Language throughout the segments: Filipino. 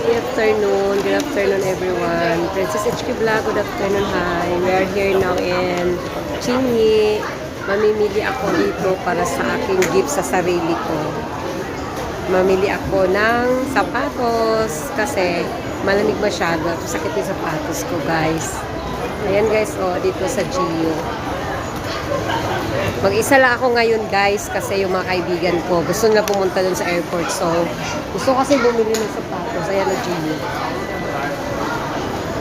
Good afternoon. Good afternoon, everyone. Princess HQ Vlog, good afternoon. Hi. We are here now in Chinyi. Mamimili ako dito para sa aking gift sa sarili ko. Mamili ako ng sapatos kasi malamig masyado. Sakit yung sapatos ko, guys. Ayan, guys, oh, dito sa Gio. Mag-isa lang ako ngayon guys kasi yung mga kaibigan ko gusto nila pumunta dun sa airport. So, gusto kasi bumili ng sapatos. Ayan na Gio.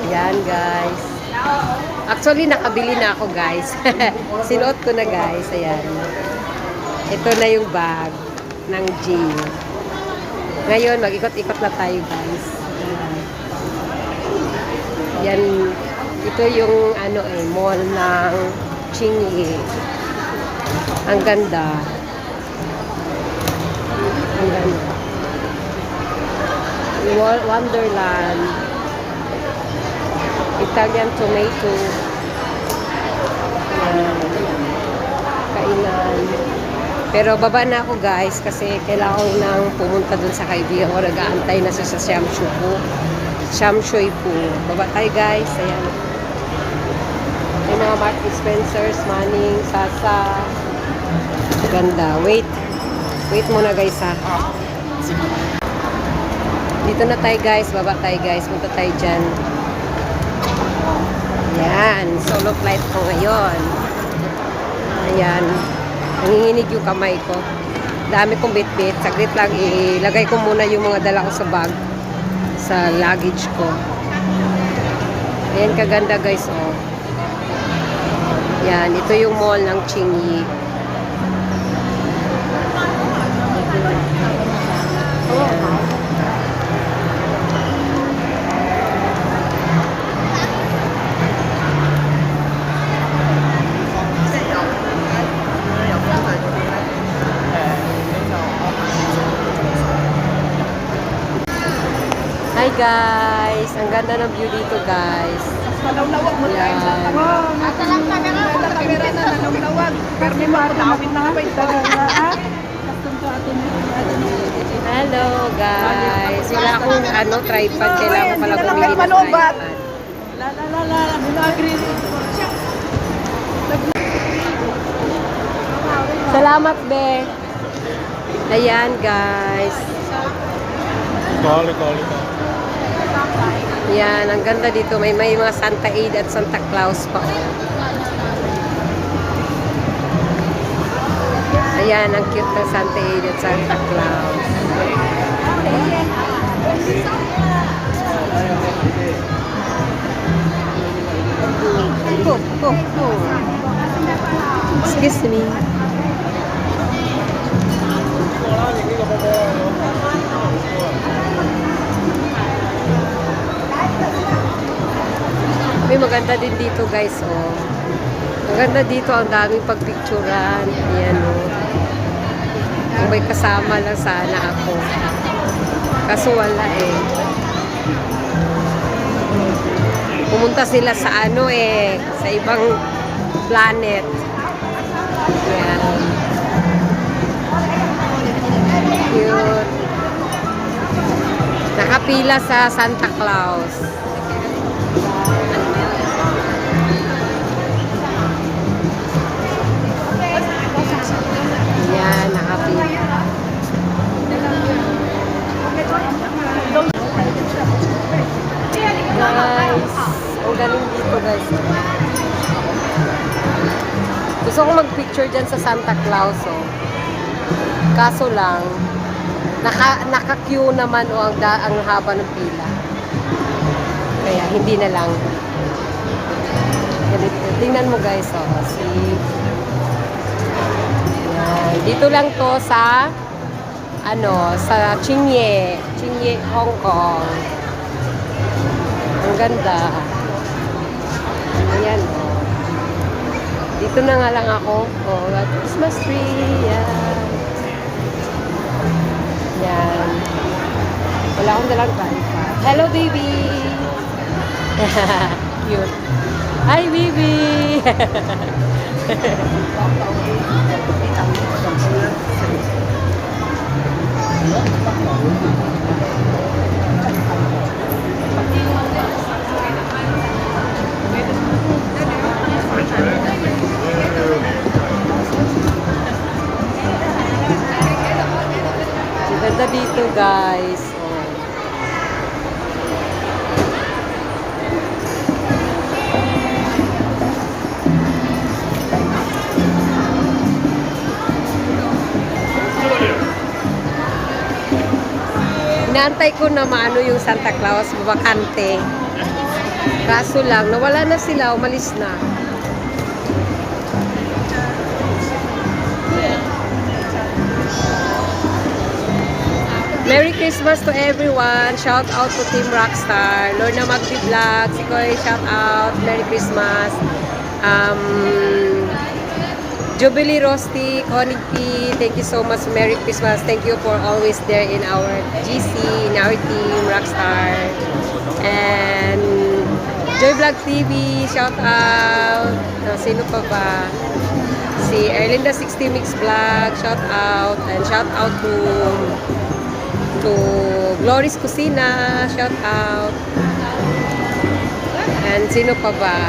Ayan guys. Actually, nakabili na ako guys. Sinuot ko na guys. Ayan. Ito na yung bag ng Gio. Ngayon, mag-ikot-ikot na tayo guys. Ayan. Yan. Ito yung ano eh, mall ng Chingy. Ang ganda. Ang ganda. Wonderland. Italian tomato. Ayan. Kainan. Pero baba na ako guys kasi kailangan ko nang pumunta dun sa kaibigan ko. Nag-aantay na siya sa Shamshu po. Shamshui po. Baba tayo guys. Ayan. May mga Mark Spencer's, Manning, Sasa. Ganda. Wait. Wait muna guys ha. Dito na tayo guys. Baba tayo guys. Punta tayo dyan. Ayan. Solo flight ko ngayon. Ayan. Nanginginig yung kamay ko. Dami kong bit-bit. Saglit lang. Ilagay ko muna yung mga dala ko sa bag. Sa luggage ko. Ayan kaganda guys. Oh. Yan, ito yung mall ng Chingy. Hi guys! Ang ganda ng view dito guys. Malawlawag mo tayo sa Yan. tawa. Ata lang camera mo. Sa camera na malawlawag. Pero may mga lawin na kapay talaga. Hello guys! Wala akong ano, tripod. Kailangan ko pala bumili ng tripod. La la la la. Minagri. Salamat, Be! Ayan, guys. Kali, kali, kali. Yan, ang ganda dito. May, may mga Santa Aid at Santa Claus pa. Ayan, ang cute ng Santa Aid at Santa Claus. Excuse me. May maganda din dito guys, oh. Maganda dito, ang daming pagpicturan. Ayan, oh. Kung may kasama lang sana ako. Kaso wala eh. Pumunta sila sa ano eh, sa ibang planet. Ayan. Cute. Nakapila sa Santa Claus. Dyan sa Santa Claus, oh. Kaso lang, naka, naka-queue naman o ang, da, ang haba ng pila. Kaya hindi na lang. Tingnan mo guys, oh. Si... Yan. Dito lang to sa ano, sa Chinye. Chinye, Hong Kong. Ang ganda. Ayan, oh. Dito na nga lang ako. Oh, at Christmas tree. Yan. Yan. Wala akong dalang tripod. Hello, baby! Cute. Hi, baby! guys. Oh. Inaantay ko na maano yung Santa Claus, bakante. Kaso lang, nawala na sila, umalis na. Merry Christmas to everyone. Shout out to Team Rockstar. Lorna Magdi Vlog. Si Koy, shout out. Merry Christmas. Um, Jubilee Rosti, Konig P, thank you so much. Merry Christmas. Thank you for always there in our GC, in our team, Rockstar. And Joy Vlog TV, shout out. Sino pa ba? Si Erlinda 60 Mix Vlog, shout out. And shout out to to Glory's Kusina, shout out. And sino pa ba?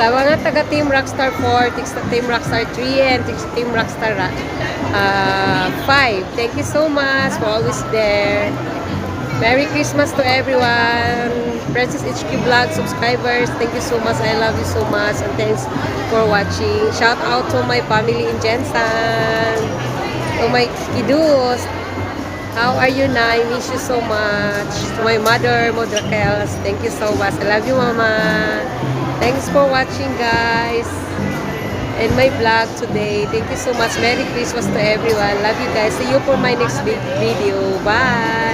Sa mga taga Team Rockstar 4, Team- Rockstar 3, and Team Rockstar uh, 5. Thank you so much for always there. Merry Christmas to everyone. Princess HQ Vlog subscribers, thank you so much. I love you so much. And thanks for watching. Shout out to my family in Jensen. To my kiddos. How are you na? I miss you so much. To my mother, Maud Raquel, thank you so much. I love you, Mama. Thanks for watching, guys. And my vlog today. Thank you so much. Merry Christmas to everyone. Love you guys. See you for my next big video. Bye!